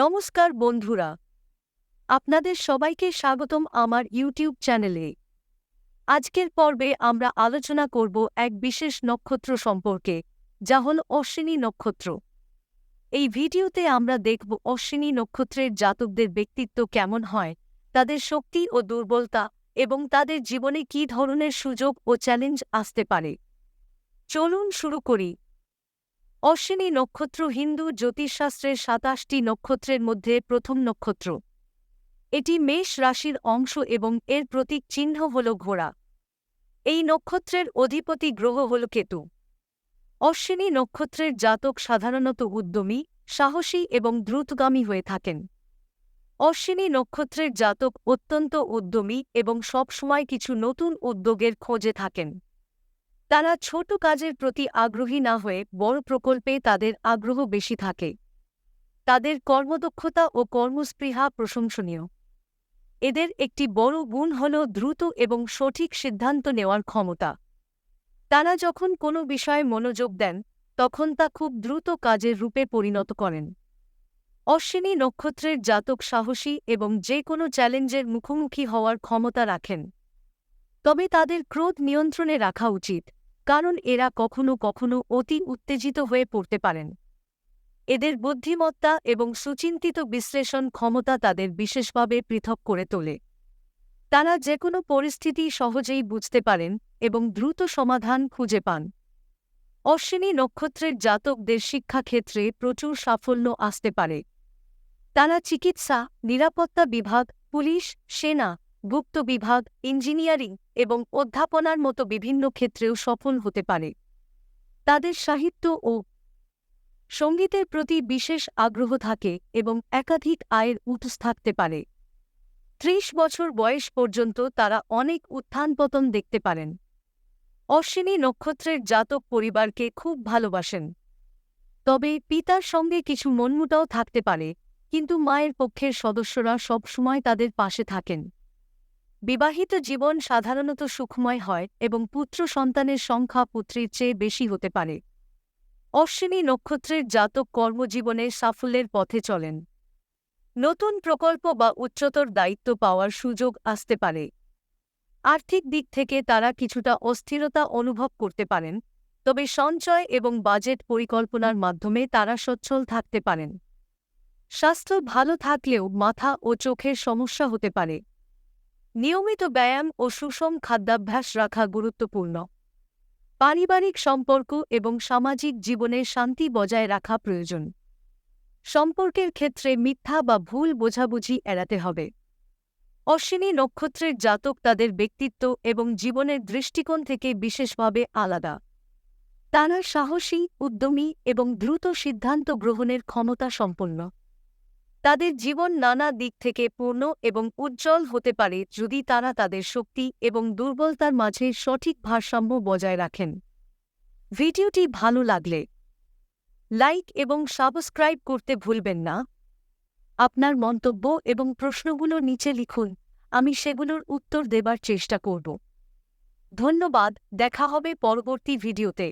নমস্কার বন্ধুরা, আপনাদের সবাইকে স্বাগতম আমার ইউটিউব চ্যানেলে। আজকের পর্বে আমরা আলোচনা করব এক বিশেষ নক্ষত্র সম্পর্কে, যা হল অশ্বিনী নক্ষত্র। এই ভিডিওতে আমরা দেখব অশ্বিনী নক্ষত্রের জাতকদের ব্যক্তিত্ব কেমন হয়, তাদের শক্তি ও দুর্বলতা, এবং তাদের জীবনে কী ধরনের সুযোগ ও চ্যালেঞ্জ আসতে পারে। চলুন শুরু করি। অশ্বিনী নক্ষত্র হিন্দু জ্যোতিষশাস্ত্রের সাতাশটি নক্ষত্রের মধ্যে প্রথম নক্ষত্র। এটি মেষ রাশির অংশ এবং এর প্রতীক চিহ্ন হল ঘোড়া। এই নক্ষত্রের অধিপতি গ্রহ হল কেতু। অশ্বিনী নক্ষত্রের জাতক সাধারণত উদ্যমী, সাহসী এবং দ্রুতগামী হয়ে থাকেন। অশ্বিনী নক্ষত্রের জাতক অত্যন্ত উদ্যমী এবং সবসময় কিছু নতুন উদ্যোগের খোঁজে থাকেন। তারা ছোট কাজের প্রতি আগ্রহী না হয়ে বড় প্রকল্পে তাদের আগ্রহ বেশি থাকে। তাদের কর্মদক্ষতা ও কর্মস্পৃহা প্রশংসনীয়। এদের একটি বড় গুণ হল দ্রুত এবং সঠিক সিদ্ধান্ত নেওয়ার ক্ষমতা। তারা যখন কোনো বিষয়ে মনোযোগ দেন, তখন তা খুব দ্রুত কাজের রূপে পরিণত করেন। অশ্বিনী নক্ষত্রের জাতক সাহসী এবং যে কোনো চ্যালেঞ্জের মুখোমুখি হওয়ার ক্ষমতা রাখেন। তবে তাদের ক্রোধ নিয়ন্ত্রণে রাখা উচিত। কারণ এরা কখনো কখনো অতি উত্তেজিত হয়ে পড়তে পারেন। এদের বুদ্ধিমত্তা এবং সুচিন্তিত বিশ্লেষণ ক্ষমতা তাদের বিশেষভাবে পৃথক করে তোলে। তারা যে কোনো পরিস্থিতি সহজেই বুঝতে পারেন এবং দ্রুত সমাধান খুঁজে পান। অশ্বিনী নক্ষত্রের জাতকদের শিক্ষাক্ষেত্রে প্রচুর সাফল্য আসতে পারে। তারা চিকিৎসা, নিরাপত্তা বিভাগ, পুলিশ, সেনা গুপ্ত বিভাগ, ইঞ্জিনিয়ারিং এবং অধ্যাপনার মতো বিভিন্ন ক্ষেত্রেও সফল হতে পারে। তাদের সাহিত্য ও সঙ্গীতের প্রতি বিশেষ আগ্রহ থাকে এবং একাধিক আয়ের উৎস থাকতে পারে। ত্রিশ বছর বয়স পর্যন্ত তারা অনেক উত্থান পতন দেখতে পারেন। অশ্বিনী নক্ষত্রের জাতক পরিবারকে খুব ভালোবাসেন। তবে পিতার সঙ্গে কিছু মনমুটাও থাকতে পারে, কিন্তু মায়ের পক্ষের সদস্যরা সবসময় তাদের পাশে থাকেন। বিবাহিত জীবন সাধারণত সুখময় হয় এবং পুত্র সন্তানের সংখ্যা পুত্রীর চেয়ে বেশি হতে পারে। অশ্বিনী নক্ষত্রের জাতক কর্মজীবনে সাফল্যের পথে চলেন। নতুন প্রকল্প বা উচ্চতর দায়িত্ব পাওয়ার সুযোগ আসতে পারে। আর্থিক দিক থেকে তারা কিছুটা অস্থিরতা অনুভব করতে পারেন, তবে সঞ্চয় এবং বাজেট পরিকল্পনার মাধ্যমে তারা সচ্ছল থাকতে পারেন। স্বাস্থ্য ভালো থাকলেও মাথা ও চোখের সমস্যা হতে পারে। নিয়মিত ব্যায়াম ও সুষম খাদ্যাভ্যাস রাখা গুরুত্বপূর্ণ। পারিবারিক সম্পর্ক এবং সামাজিক জীবনে শান্তি বজায় রাখা প্রয়োজন। সম্পর্কের ক্ষেত্রে মিথ্যা বা ভুল বোঝাবুঝি এড়াতে হবে। অশ্বিনী নক্ষত্রের জাতক তাদের ব্যক্তিত্ব এবং জীবনের দৃষ্টিকোণ থেকে বিশেষভাবে আলাদা। তারা সাহসী, উদ্যমী এবং দ্রুত সিদ্ধান্ত গ্রহণের ক্ষমতা সম্পন্ন। তাদের জীবন নানা দিক থেকে পূর্ণ এবং উজ্জ্বল হতে পারে যদি তারা তাদের শক্তি এবং দুর্বলতার মাঝে সঠিক ভারসাম্য বজায় রাখেন। ভিডিওটি ভালো লাগলে লাইক এবং সাবস্ক্রাইব করতে ভুলবেন না। আপনার মন্তব্য এবং প্রশ্নগুলো নিচে লিখুন, আমি সেগুলোর উত্তর দেবার চেষ্টা করব। ধন্যবাদ, দেখা হবে পরবর্তী ভিডিওতে।